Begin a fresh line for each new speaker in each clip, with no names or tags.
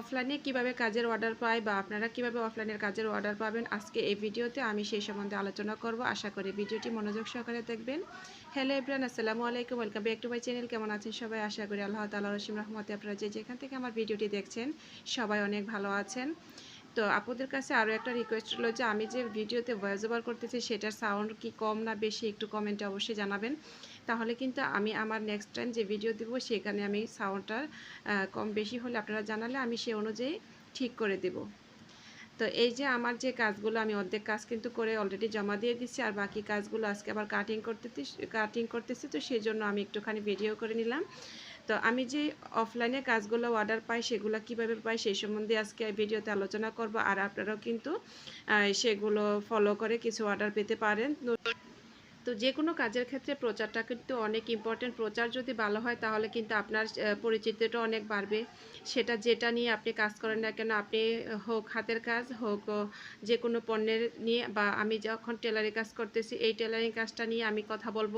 অফলাইনে কীভাবে কাজের অর্ডার পাই বা আপনারা কীভাবে অফলাইনের কাজের অর্ডার পাবেন, আজকে এই ভিডিওতে আমি সেই সম্বন্ধে আলোচনা করব। আশা করি ভিডিওটি মনোযোগ সহকারে দেখবেন। হ্যালো এভরিয়ান আসসালামু আলাইকুম welcome back to my channel কেমন আছেন সবাই? আশা করি আল্লাহ তালা রসিম রহমতে আপনারা যে যেখান থেকে আমার ভিডিওটি দেখছেন, সবাই অনেক ভালো আছেন। তো আপুদের কাছে আরও একটা রিকোয়েস্ট হলো যে আমি যে ভিডিওতে ভয়েস ওভার করতেছি, সেটার সাউন্ড কি কম না বেশি একটু কমেন্টে অবশ্যই জানাবেন। তাহলে কিন্তু আমি আমার নেক্সট টাইম যে ভিডিও দেবো, সেখানে আমি সাউন্ডটার কম বেশি হলে আপনারা জানালে আমি সে অনুযায়ী ঠিক করে দেব। তো এই যে আমার যে কাজগুলো, আমি অর্ধেক কাজ কিন্তু করে অলরেডি জমা দিয়ে দিচ্ছি আর বাকি কাজগুলো আজকে আবার কাটিং করতে কাটিং করতেছি, তো সেই জন্য আমি একটুখানি ভিডিও করে নিলাম। তো আমি যে অফলাইনে কাজগুলো অর্ডার পাই, সেগুলো কীভাবে পাই সেই সম্বন্ধে আজকে ভিডিওতে আলোচনা করব। আর আপনারাও কিন্তু সেগুলো ফলো করে কিছু অর্ডার পেতে পারেন। তো যে কোনো কাজের ক্ষেত্রে প্রচারটা কিন্তু অনেক ইম্পর্টেন্ট প্রচার যদি ভালো হয়, তাহলে কিন্তু আপনার পরিচিতিটা অনেক বাড়বে। সেটা যেটা নিয়ে আপনি কাজ করেন না কেন, আপনি হোক হাতের কাজ, হোক যে কোনো পণ্যের নিয়ে বা আমি যখন টেলারিং কাজ করতেছি, এই টেলারিং কাজটা নিয়ে আমি কথা বলব।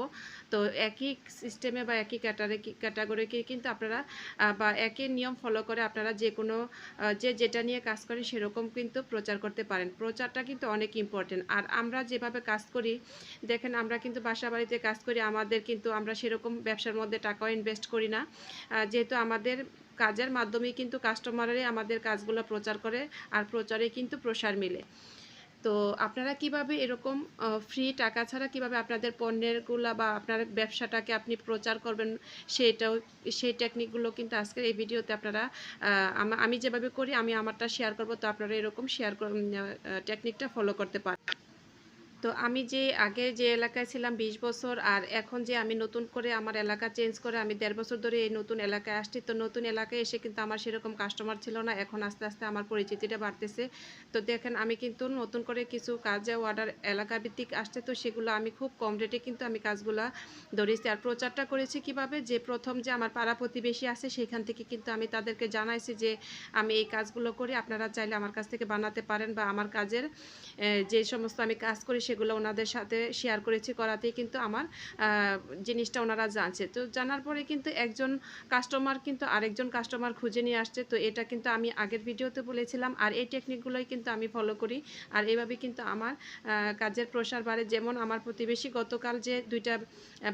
তো একই সিস্টেমে বা একই ক্যাটারে ক্যাটাগরিকে কিন্তু আপনারা বা একই নিয়ম ফলো করে আপনারা যে কোনো যে যেটা নিয়ে কাজ করেন, সেরকম কিন্তু প্রচার করতে পারেন। প্রচারটা কিন্তু অনেক ইম্পর্টেন্ট আর আমরা যেভাবে কাজ করি, দেখেন আমরা কিন্তু বাসা বাড়িতে কাজ করি, আমাদের কিন্তু আমরা সেরকম ব্যবসার মধ্যে টাকাও ইনভেস্ট করি না। যেহেতু আমাদের কাজের মাধ্যমে কিন্তু কাস্টমারেরাই আমাদের কাজগুলো প্রচার করে আর প্রচারে কিন্তু প্রসার মিলে। তো আপনারা কীভাবে এরকম ফ্রি টাকা ছাড়া কীভাবে আপনাদের পণ্যেরগুলো বা আপনার ব্যবসাটাকে আপনি প্রচার করবেন সেটাও, সেই টেকনিকগুলো কিন্তু আজকের এই ভিডিওতে আপনারা আমি যেভাবে করি, আমি আমারটা শেয়ার করব, তো আপনারা এরকম শেয়ার টেকনিকটা ফলো করতে পারেন তো আমি যে আগে যে এলাকায় ছিলাম বিশ বছর আর এখন যে আমি নতুন করে আমার এলাকা চেঞ্জ করে আমি দেড় বছর ধরে এই নতুন এলাকায় আসছি, তো নতুন এলাকায় এসে কিন্তু আমার সেরকম কাস্টমার ছিল না। এখন আস্তে আস্তে আমার পরিচিতিটা বাড়তেছে। তো দেখেন আমি কিন্তু নতুন করে কিছু কাজে অর্ডার এলাকা ভিত্তিক আসছে, তো সেগুলো আমি খুব কম রেটে কিন্তু আমি কাজগুলো ধরেছি। আর প্রচারটা করেছি কীভাবে? যে প্রথম যে আমার পাড়া প্রতিবেশী আছে সেখান থেকে কিন্তু আমি তাদেরকে জানাইছি যে আমি এই কাজগুলো করি। আপনারা চাইলে আমার কাছ থেকে বানাতে পারেন বা আমার কাজের যে সমস্ত আমি কাজ করি সেগুলো ওনাদের সাথে শেয়ার করেছি করাতেই কিন্তু আমার জিনিসটা ওনারা জানছে। তো জানার পরে কিন্তু একজন কাস্টমার কিন্তু আরেকজন কাস্টমার খুঁজে নিয়ে আসছে। তো এটা কিন্তু আমি আগের ভিডিওতে বলেছিলাম। আর এই টেকনিকগুলোই কিন্তু আমি ফলো করি। আর এইভাবে কিন্তু আমার কাজের প্রসার বাড়ে। যেমন আমার প্রতিবেশী গতকাল যে দুইটা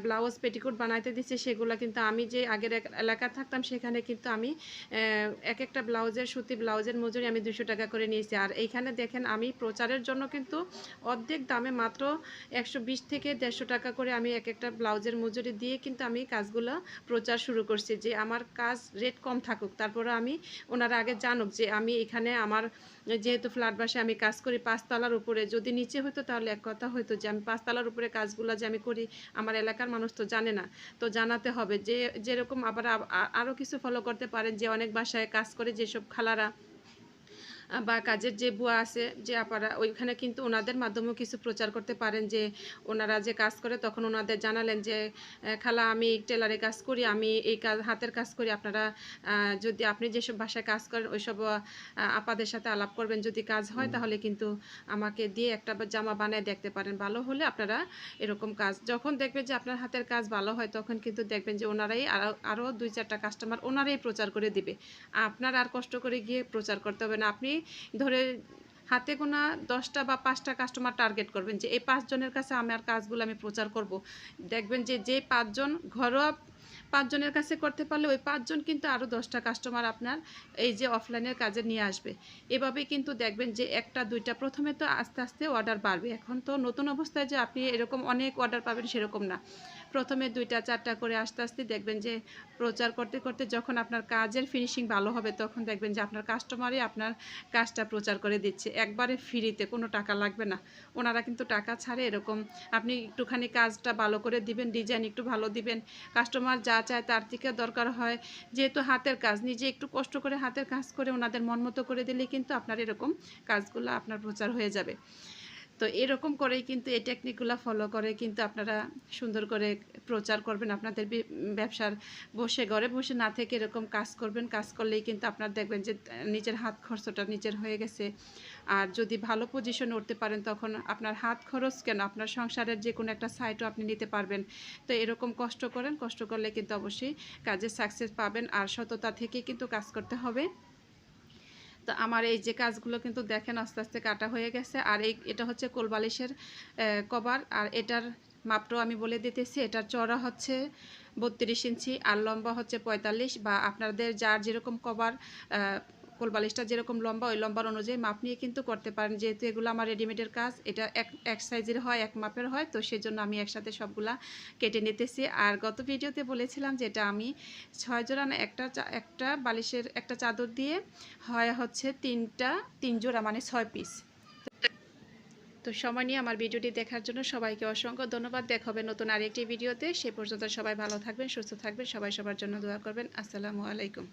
ব্লাউজ পেটিকোট বানাইতে দিচ্ছে সেগুলো কিন্তু আমি যে আগের এলাকায় থাকতাম, সেখানে কিন্তু আমি এক একটা ব্লাউজের সুতি ব্লাউজের মজুরি আমি দুশো টাকা করে নিয়েছি। আর এইখানে দেখেন আমি প্রচারের জন্য কিন্তু অর্ধেক দামে মাত্র একশো বিশ থেকে দেড়শো টাকা করে আমি এক একটা ব্লাউজের মজুরি দিয়ে কিন্তু আমি কাজগুলো প্রচার শুরু করছি যে আমার কাজ রেট কম থাকুক। তারপরে আমি ওনারা আগে জানুক যে আমি এখানে আমার যেহেতু ফ্ল্যাট বাসায় আমি কাজ করি, পাঁচতলার উপরে যদি নিচে হতো তাহলে এক কথা হতো যে আমি পাঁচতলার উপরে কাজগুলো যে আমি করি, আমার এলাকার মানুষ তো জানে না। তো জানাতে হবে যে যেরকম আবার আরও কিছু ফলো করতে পারেন যে অনেক বাসায় কাজ করে যেসব খালারা বা কাজের যে বুয়া আছে যে আপারা ওইখানে কিন্তু ওনাদের মাধ্যমেও কিছু প্রচার করতে পারেন যে ওনারা যে কাজ করে তখন ওনাদের জানালেন যে খালা আমি টেলারে কাজ করি আমি এই কাজ হাতের কাজ করি আপনারা যদি আপনি যেসব ভাষায় কাজ করেন ওইসব আপাদের সাথে আলাপ করবেন যদি কাজ হয় তাহলে কিন্তু আমাকে দিয়ে একটা জামা বানায় দেখতে পারেন ভালো হলে আপনারা এরকম কাজ। যখন দেখবেন যে আপনার হাতের কাজ ভালো হয় তখন কিন্তু দেখবেন যে ওনারাই আরও আরও দুই চারটা কাস্টমার ওনারাই প্রচার করে দিবে। আপনার আর কষ্ট করে গিয়ে প্রচার করতে হবে না। আপনি ধরে হাতে গোনা দশটা বা পাঁচটা কাস্টমার টার্গেট করবেন যে, এই পাঁচজনের কাছে আমার কাজগুলো আমি প্রচার করব। দেখবেন যে যে পাঁচজন ঘরোয়া পাঁচজনের কাছে করতে পারলে ওই পাঁচজন কিন্তু আরও দশটা কাস্টমার আপনার এই যে অফলাইনের কাজে নিয়ে আসবে। এভাবে কিন্তু দেখবেন যে একটা, দুইটা, প্রথমে তো আস্তে আস্তে অর্ডার বাড়বে। এখন তো নতুন অবস্থায় যে আপনি এরকম অনেক অর্ডার পাবেন সেরকম না। প্রথমে দুইটা, চারটা করে আস্তে আস্তে দেখবেন যে প্রচার করতে করতে যখন আপনার কাজের ফিনিশিং ভালো হবে তখন দেখবেন যে আপনার কাস্টমারই আপনার কাজটা প্রচার করে দিচ্ছে। একবারে ফ্রিতে কোনো টাকা লাগবে না। ওনারা কিন্তু টাকা ছাড়ে এরকম। আপনি একটুখানি কাজটা ভালো করে দিবেন ডিজাইন একটু ভালো দিবেন। কাস্টমার যা চায় তার থেকে দরকার হয়, যেহেতু হাতের কাজ। নিজে একটু কষ্ট করে হাতের কাজ করে ওনাদের মন মতো করে দিলে কিন্তু আপনার এরকম কাজগুলো আপনার প্রচার হয়ে যাবে। তো এরকম করেই কিন্তু এই টেকনিকগুলো ফলো করে কিন্তু আপনারা সুন্দর করে প্রচার করবেন, আপনাদের ব্যবসার বসে ঘরে বসে না থেকে এরকম কাজ করবেন, কাজ করলেই কিন্তু আপনার দেখবেন যে নিজের হাত খরচটা নিজের হয়ে গেছে। আর যদি ভালো পজিশনে উঠতে পারেন তখন আপনার হাত খরচ কেন? আপনার সংসারের যে কোনো একটা সাইটও আপনি নিতে পারবেন। তো এরকম কষ্ট করেন, কষ্ট করলে কিন্তু অবশ্যই কাজে সাকসেস পাবেন। আর সততা থেকে কিন্তু কাজ করতে হবে। তো আমার এই যে কাজগুলো কিন্তু দেখেন আস্তে আস্তে কাটা হয়ে গেছে। আর এই, এটা হচ্ছে কোলবালিশের কভার। আর এটার মাপটাও আমি বলে দিতেছি। এটার চড়া হচ্ছে বত্রিশ ইঞ্চি আর লম্বা হচ্ছে পঁয়তাল্লিশ বা আপনাদের যার যেরকম কভার কোলবালিশটা যেরকম লম্বা, ওই লম্বার অনুযায়ী মাপ নিয়ে কিন্তু করতে পারেন। যেহেতু এগুলো আমার রেডিমেডের কাজ, এটা এক এক সাইজের হয়, এক মাপের হয়, তো সেজন্য আমি একসাথে সবগুলা কেটে নিতেছি। আর গত ভিডিওতে বলেছিলাম যে এটা আমি ছয় জোড়া না, একটা একটা বালিশের একটা চাদর দিয়ে হয় হচ্ছে তিনটা, তিন জোড়া মানে ছয় পিস তো সময় নিয়ে আমার ভিডিওটি দেখার জন্য সবাইকে অসংখ্য ধন্যবাদ। দেখা হবে নতুন আরেকটি ভিডিওতে। সে পর্যন্ত সবাই ভালো থাকবেন, সুস্থ থাকবেন, সবাই সবার জন্য দোয়া করবেন। আসসালামু আলাইকুম।